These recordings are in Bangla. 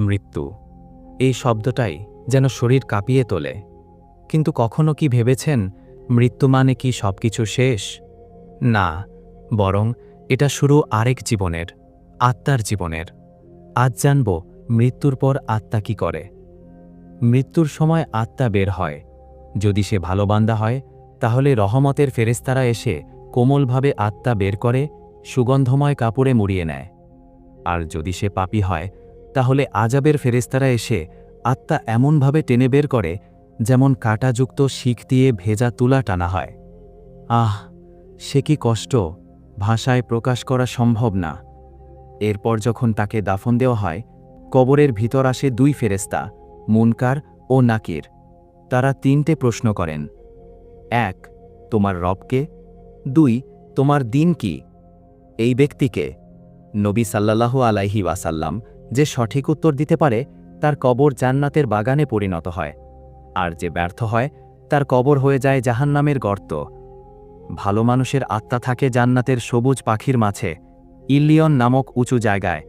মৃত্যু। এই শব্দটাই যেন শরীর কাঁপিয়ে তোলে। কিন্তু কখনো কি ভেবেছেন, মৃত্যু মানে কি সবকিছু শেষ? না, বরং এটা শুরু আরেক জীবনের, আত্মার জীবনের। আজ জানব মৃত্যুর পর আত্মা কি করে। মৃত্যুর সময় আত্মা বের হয়। যদি সে ভালো বান্দা হয়, তাহলে রহমতের ফেরেস্তারা এসে কোমলভাবে আত্মা বের করে, সুগন্ধময় কাপড়ে মুড়িয়ে নেয়। আর যদি সে পাপি হয় তাহলে আজাবের ফেরেস্তারা এসে আত্মা এমনভাবে টেনে বের করে, যেমন কাটাযুক্ত শিখ দিয়ে ভেজা তুলা টানা হয়। আহ, সে কি কষ্ট, ভাষায় প্রকাশ করা সম্ভব না। এরপর যখন তাকে দাফন দেওয়া হয়, কবরের ভিতর আসে দুই ফেরেস্তা মুনকার ও নাকির। তারা তিনটে প্রশ্ন করেন। এক, তোমার রবকে? দুই, তোমার দিন কি? এই ব্যক্তিকে? নবী সাল্লাল্লাহু আলাইহি ওয়াসাল্লাম যে সঠিক উত্তর দিতে পারে, তার কবর জান্নাতের বাগানে পরিণত হয়। আর যে ব্যর্থ হয়, তার কবর হয়ে যায় জাহান্নামের গর্ত। ভালো মানুষের আত্মা থাকে জান্নাতের সবুজ পাখির মাঝে ইলিয়ন নামক উঁচু জায়গায়।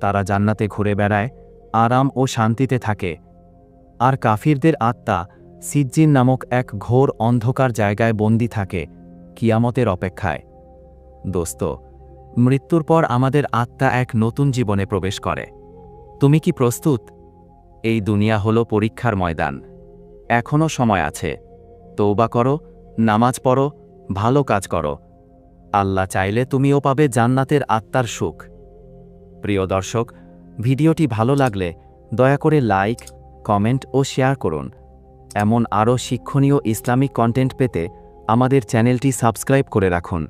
তারা জান্নাতে ঘুরে বেড়ায়, আরাম ও শান্তিতে থাকে। আর কাফিরদের আত্মা সিজ্জিন নামক এক ঘোর অন্ধকার জায়গায় বন্দি থাকে কিয়ামতের অপেক্ষায়। দোস্ত, মৃত্যুর পর আমাদের আত্মা এক নতুন জীবনে প্রবেশ করে। তুমি কি প্রস্তুত? এই দুনিয়া হলো পরীক্ষার ময়দান। এখনও সময় আছে। তৌবা করো, নামাজ পড়ো, ভালো কাজ করো। আল্লাহ চাইলে তুমিও পাবে জান্নাতের আত্মার সুখ। প্রিয় দর্শক, ভিডিওটি ভালো লাগলে দয়া করে লাইক, কমেন্ট ও শেয়ার করুন। এমন আরও শিক্ষণীয় ইসলামিক কন্টেন্ট পেতে আমাদের চ্যানেলটি সাবস্ক্রাইব করে রাখুন।